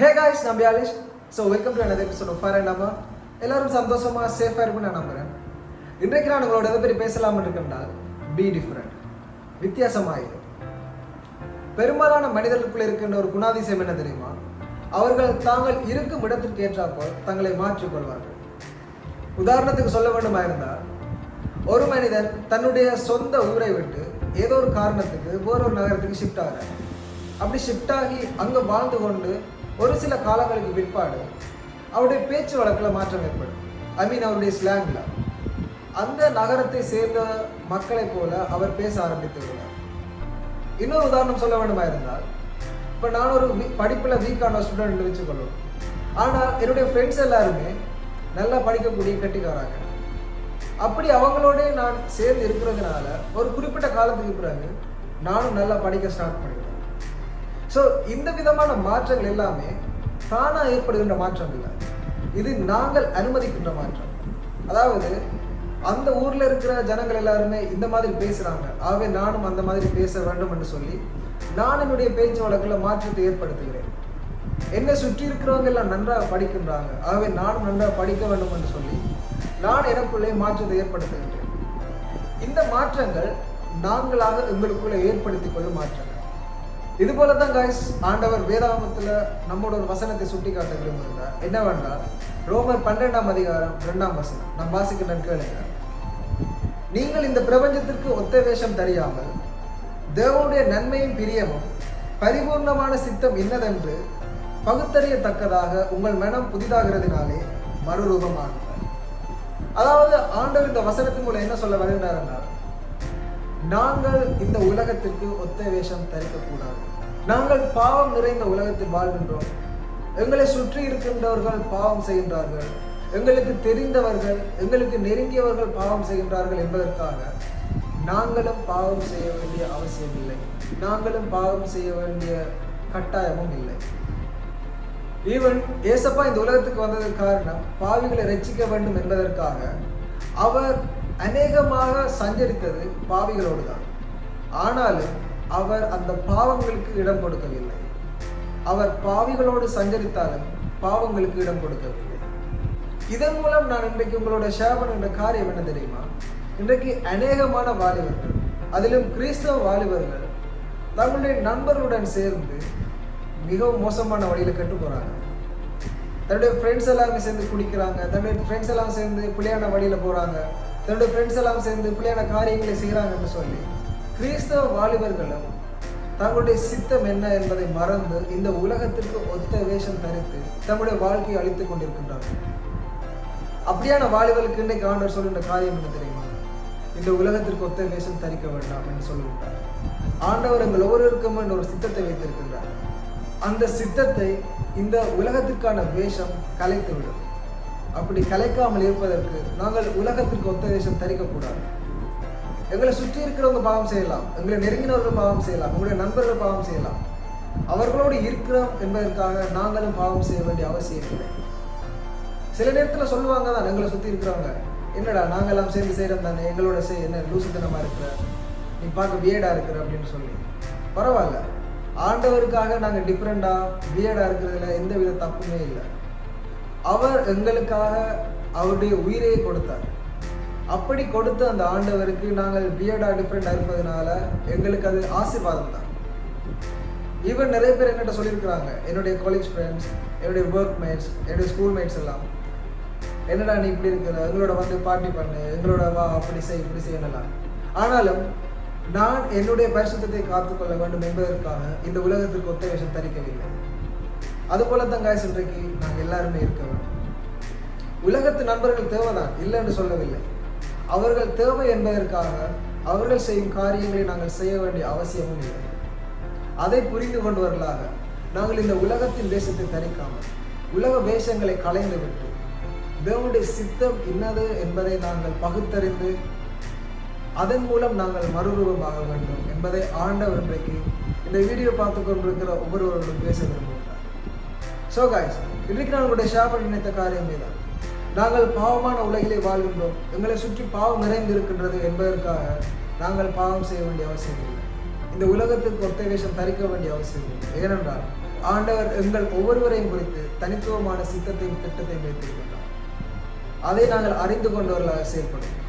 ஹே guys நான் பியாலிஷ். So welcome to எனது எபிசோட் ஃபார் ஃபயர் நம்ம எல்லாரும் சந்தோஷமாக சேஃபாக இருக்கும்னு நான் நம்புறேன். இன்றைக்கு நான் உங்களோட எதை பற்றி பேசலாம்னு இருக்கின்றால் பி டிஃப்ரெண்ட் வித்தியாசமாயிரு பெரும்பாலான மனிதர்களுக்குள் இருக்கின்ற ஒரு குணாதிசயம் என்ன தெரியுமா? அவர்கள் தாங்கள் இருக்கும் இடத்திற்கு ஏற்றாப்போல் தங்களை மாற்றிக் கொள்வார்கள். உதாரணத்துக்கு சொல்ல வேண்டுமா இருந்தால் ஒரு மனிதன் தன்னுடைய சொந்த ஊரை விட்டு ஏதோ ஒரு காரணத்துக்கு வேறொரு நகரத்துக்கு ஷிஃப்ட் ஆகிறார். அப்படி ஷிஃப்ட் ஆகி அங்கே வாழ்ந்து கொண்டு ஒரு சில காலங்களுக்கு பிற்பாடு அவருடைய பேச்சு வழக்கில் மாற்றம் ஏற்படும். ஐ மீன் அவருடைய ஸ்லாங்கில் அந்த நகரத்தை சேர்ந்த மக்களைப் போல அவர் பேச ஆரம்பித்து விடுவார் இன்னொரு உதாரணம் சொல்ல வேண்டுமா இருந்தால் இப்போ நான் ஒரு படிப்பில் வீக்கான ஸ்டூடெண்ட் வச்சுக்கொள்ளும் ஆனால் என்னுடைய ஃப்ரெண்ட்ஸ் எல்லாருமே நல்லா படிக்கக்கூடிய கட்டிக்காராங்க. அப்படி அவங்களோட நான் சேர்ந்து இருக்கிறதுனால ஒரு குறிப்பிட்ட காலத்துக்கு பிறகு நானும் நல்லா படிக்க ஸ்டார்ட் பண்ணுவேன் ஸோ இந்த விதமான மாற்றங்கள் எல்லாமே தானாக ஏற்படுகின்ற மாற்றம் இல்லை இது நாங்கள் அனுமதிக்கின்ற மாற்றம். அதாவது அந்த ஊரில் இருக்கிற ஜனங்கள் எல்லாருமே இந்த மாதிரி பேசுகிறாங்க ஆகவே நானும் அந்த மாதிரி பேச வேண்டும் என்று சொல்லி நான் என்னுடைய பேச்சு வழக்கில் மாற்றத்தை ஏற்படுத்துகிறேன். என்னை சுற்றி இருக்கிறவங்க எல்லாம் நன்றாக படிக்கின்றாங்க. ஆகவே நானும் நன்றாக படிக்க வேண்டும் என்று சொல்லி நான் எனக்குள்ளே மாற்றத்தை ஏற்படுத்துகின்றேன். இந்த மாற்றங்கள் நாங்களாக எங்களுக்குள்ளே ஏற்படுத்திக் கொள்ளும் மாற்றங்கள். இது போல தான் காய்ஸ் ஆண்டவர் வேதாமத்தில் நம்மோட ஒரு வசனத்தை சுட்டி காட்ட விரும்புகிறார் என்னவென்றால் ரோமர் பன்னெண்டாம் அதிகாரம் இரண்டாம் வசனம். நான் வாசிக்கிறேன் கேளுங்க நீங்கள் இந்த பிரபஞ்சத்திற்கு ஒத்த வேஷம் தெரியாமல் தேவனுடைய நன்மையும் பிரியமும் பரிபூர்ணமான சித்தம் இன்னதென்று பகுத்தறியத்தக்கதாக உங்கள் மனம் புதிதாகிறதுனாலே மறுரூபமாகுங்கள் அதாவது ஆண்டவர் இந்த வசனத்தின் மூலம் என்ன சொல்ல வருகிறார் என்றால் நாங்கள் இந்த உலகத்திற்கு ஒத்த வேஷம் தரிக்கக்கூடாது. நாங்கள் பாவம் நிறைந்த உலகத்தில் வாழ்கின்றோம். எங்களை சுற்றி இருக்கின்றவர்கள் பாவம் செய்கின்றார்கள். எங்களுக்கு தெரிந்தவர்கள் எங்களுக்கு நெருங்கியவர்கள் பாவம் செய்கின்றார்கள் என்பதற்காக நாங்களும் பாவம் செய்ய வேண்டிய அவசியம் இல்லை. நாங்களும் பாவம் செய்ய வேண்டிய கட்டாயமும் இல்லை. ஈவன் ஏசப்பா இந்த உலகத்துக்கு வந்ததற்கு காரணம் பாவிகளை ரட்சிக்க வேண்டும் என்பதற்காக அவர் அநேகமாக சஞ்சரித்தது பாவிகளோடு தான் ஆனாலும் அவர் அந்த பாவங்களுக்கு இடம் கொடுக்கவில்லை. அவர் பாவிகளோடு சஞ்சரித்தாலும் பாவங்களுக்கு இடம் கொடுக்கவில்லை. இதன் மூலம் நான் இன்றைக்கு உங்களோட ஷேர் பண்ணுகின்ற காரியம் என்ன தெரியுமா? இன்றைக்கு அநேகமான வாலிபர்கள் அதிலும் கிறிஸ்தவ வாலிபர்கள் தங்களுடைய நண்பர்களுடன் சேர்ந்து மிகவும் மோசமான வழியில் கெட்டு போகிறாங்க தன்னுடைய ஃப்ரெண்ட்ஸ் எல்லாமே சேர்ந்து குடிக்கிறாங்க தன்னுடைய ஃப்ரெண்ட்ஸ் எல்லாம் சேர்ந்து பிள்ளையான வழியில் போகிறாங்க தன்னுடைய ஃப்ரெண்ட்ஸ் எல்லாம் சேர்ந்து பிள்ளையான காரியங்களை செய்கிறாங்கன்னு சொல்லி கிறிஸ்தவ வாலிபர்களும் தங்களுடைய சித்தம் என்ன என்பதை மறந்து இந்த உலகத்திற்கு ஒத்த வேஷம் தரித்து தங்களுடைய வாழ்க்கையை அழித்துக் கொண்டிருக்கின்றார்கள். அப்படியான வாலிபர்களுக்கு இன்னைக்கு ஆண்டவர் சொல்லுகின்ற காரியம் என்ன தெரியுமா? இந்த உலகத்திற்கு ஒத்த வேஷம் தரிக்க வேண்டாம் என்று சொல்லிவிட்டார். ஆண்டவர் எங்கள் ஒவ்வொருவருக்கும் என்ற ஒரு சித்தத்தை வைத்திருக்கின்றார். அந்த சித்தத்தை இந்த உலகத்திற்கான வேஷம் கலைத்துவிடும். அப்படி கலைக்காமல் இருப்பதற்கு நாங்கள் உலகத்திற்கு ஒத்த வேஷம் தரிக்கக்கூடாது. எங்களை சுற்றி இருக்கிறவங்க பாவம் செய்யலாம். எங்களை நெருங்கினவர்கள் பாவம் செய்யலாம். உங்களுடைய நண்பர்கள் பாவம் செய்யலாம். அவர்களோடு இருக்கிறோம் என்பதற்காக நாங்களும் பாவம் செய்ய வேண்டிய அவசியம் இல்லை. சில நேரத்தில் சொல்லுவாங்க தான் எங்களை சுற்றி இருக்கிறவங்க. என்னடா நாங்கெல்லாம் சேர்ந்து செய்கிறோம் தானே? எங்களோட செய் என்ன லூசுத்தனமாக இருக்கிற? நீ பார்க்க வியடாக இருக்கிற? அப்படின்னு சொல்லி. பரவாயில்ல. ஆண்டவருக்காக நாங்கள் டிஃப்ரெண்டாக வியடாக இருக்கிறதுல எந்த வித தப்புமே இல்லை. அவர் எங்களுக்காக அவருடைய உயிரையை கொடுத்தார். அப்படி கொடுத்த அந்த ஆண்டவருக்கு நாங்கள் வியடா டிஃப்ரெண்டாக இருப்பதனால எங்களுக்கு அது ஆசீர்வாதம் தான். ஈவன் நிறைய பேர் என்கிட்ட சொல்லியிருக்கிறாங்க என்னுடைய காலேஜ் ஃப்ரெண்ட்ஸ் என்னுடைய ஒர்க் மேட்ஸ் என்னுடைய ஸ்கூல் மேட்ஸ் எல்லாம் என்னடா நீ இப்படி இருக்கிற? எங்களோட வந்து பார்ட்டி பண்ணு எங்களோட வா அப்படி செய் இப்படி செய்யலாம் ஆனாலும் நான் என்னுடைய பரிசுத்தத்தை காத்துக்கொள்ள வேண்டும் என்பதற்காக இந்த உலகத்திற்கு ஒத்த விஷயம் தரிக்கவில்லை. அதுபோல தான் காய்ஸ் இன்றைக்கு நாங்கள் எல்லாருமே இருக்க வேண்டும். உலகத்து நண்பர்கள் தேவைதான் இல்லை என்று சொல்லவில்லை. அவர்கள் தேவை என்பதற்காக அவர்கள் செய்யும் காரியங்களை நாங்கள் செய்ய வேண்டிய அவசியமும் இல்லை. அதை புரிந்து கொண்டவர்களாக நாங்கள் இந்த உலகத்தின் வேஷத்தை தரிக்காமல் உலக வேஷங்களை கலைந்துவிட்டு தேவனுடைய சித்தம் என்னது என்பதை நாங்கள் பகுத்தறிந்து அதன் மூலம் நாங்கள் மறுரூபமாக வேண்டும் என்பதை ஆண்டவர் இன்றைக்கு இந்த வீடியோ பார்த்து கொண்டிருக்கிற ஒவ்வொருவர்களும் பேச வேண்டும் ஸோ காய்ஸ் இன்றைக்கு நான் உங்களுடைய ஷேர் பண்ணி நினைத்த காரியமே தான் நாங்கள் பாவமான உலகிலே வாழ்கின்றோம். எங்களை சுற்றி பாவம் நிறைந்து இருக்கின்றது என்பதற்காக நாங்கள் பாவம் செய்ய வேண்டிய அவசியம் இல்லை. இந்த உலகத்துக்கு ஒத்த வேஷம் தரிக்க வேண்டிய அவசியம் இல்லை. ஏனென்றால் ஆண்டவர் எங்கள் ஒவ்வொருவரையும் குறித்து தனித்துவமான சித்தத்தையும் திட்டத்தையும் வைத்திருக்கின்றார். அதை நாங்கள் அறிந்து கொண்டவர்களாக செயல்படுவோம்.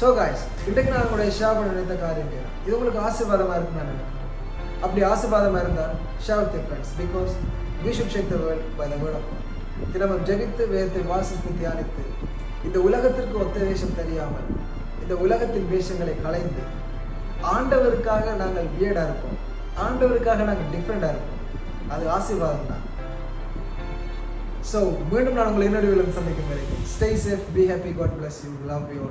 ஸோ காய்ஸ் இன்றைக்கு நான் உங்களுடைய ஷேர் பண்ண நினைத்த காரியம் இது. இது உங்களுக்கு ஆசீர்வாதமாக இருக்குன்னு நான் நினைக்கிறேன். அப்படி ஆசீர்வாதமாக இருந்தால் share with friends because we should shake the world by the word of தினமும் ஜெபித்து வேதத்தை வாசித்து தியானித்து இந்த உலகத்திற்கு ஒத்த வேஷம் தெரியாமல் இந்த உலகத்தின் வேஷங்களை களைந்து ஆண்டவருக்காக நாங்கள் வியடாக இருப்போம். ஆண்டவருக்காக நாங்கள் டிஃப்ரெண்டாக இருப்போம். அது ஆசீர்வாதம் தான். ஸோ மீண்டும் நான் உங்களை இன்னொரு விலம் சந்திக்கும் வரைக்கும் stay safe be happy God bless you love you